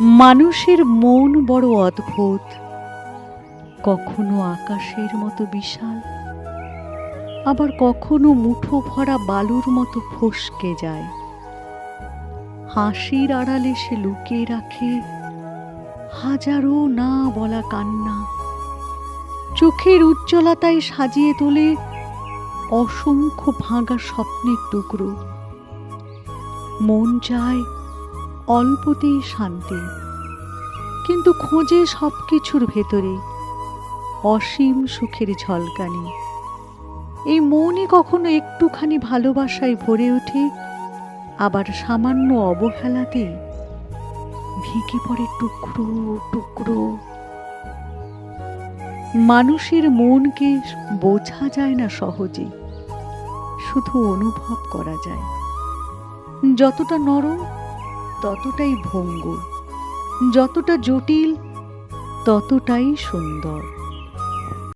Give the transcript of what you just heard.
মানুষের মন বড় অদ্ভুত। কখনো আকাশের মতো বিশাল, আবার কখনো মুঠো ভরা বালুর মতো ফসকে যায়। হাসির আড়ালে সে লুকিয়ে রাখে হাজারো না বলা কান্না। চোখের উজ্জ্বলতায় সাজিয়ে তোলে অসংখ্য ভাঙা স্বপ্নের টুকরো। মন চায় অল্পতেই শান্তি। কিন্তু খোঁজে সব কিছুর ভেতরে অসীম সুখের ঝলকানি। এই মনই কখনো একটুখানি ভালোবাসায় ভরে ওঠে, আবার সামান্য অবহেলাতে ভেঙে পড়ে টুকরো টুকরো। মানুষের মনকে বোঝা যায় না সহজে, শুধু অনুভব করা যায়। যতটা নরম ততটাই ভঙ্গুর যতটা জটিল ততটাই সুন্দর।